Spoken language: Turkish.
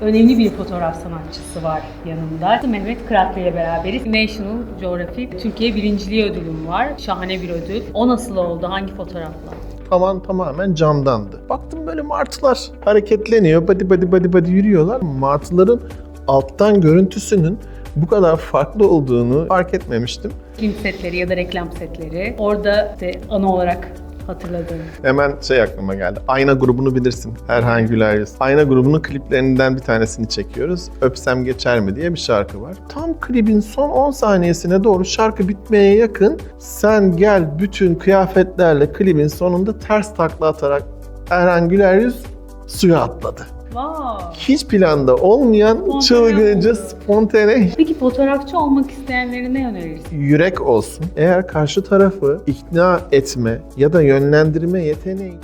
Önemli bir fotoğraf sanatçısı var yanımda. Mehmet Kıratlı ile beraberiz. National Geographic Türkiye birinciliği ödülüm var. Şahane bir ödül. O nasıl oldu? Hangi fotoğrafla? Tavan tamamen camdandı. Baktım böyle martılar hareketleniyor. Badi badi badi badi yürüyorlar. Martıların alttan görüntüsünün bu kadar farklı olduğunu fark etmemiştim. Film setleri ya da reklam setleri. Orada işte ana olarak hatırladığım. Hemen şey aklıma geldi. Ayna grubunu bilirsin. Erhan Güler Yüz. Ayna grubunun kliplerinden bir tanesini çekiyoruz. Öpsem geçer mi diye bir şarkı var. Tam klibin son 10 saniyesine doğru şarkı bitmeye yakın sen gel bütün kıyafetlerle klibin sonunda ters takla atarak Erhan Güler Yüz suya atladı. Wow. Hiç planda olmayan Spontane çılgınca oldu. spontane Peki fotoğrafçı olmak isteyenlere ne önerirsin? yürek olsun. Eğer karşı tarafı ikna etme ya da yönlendirme yeteneği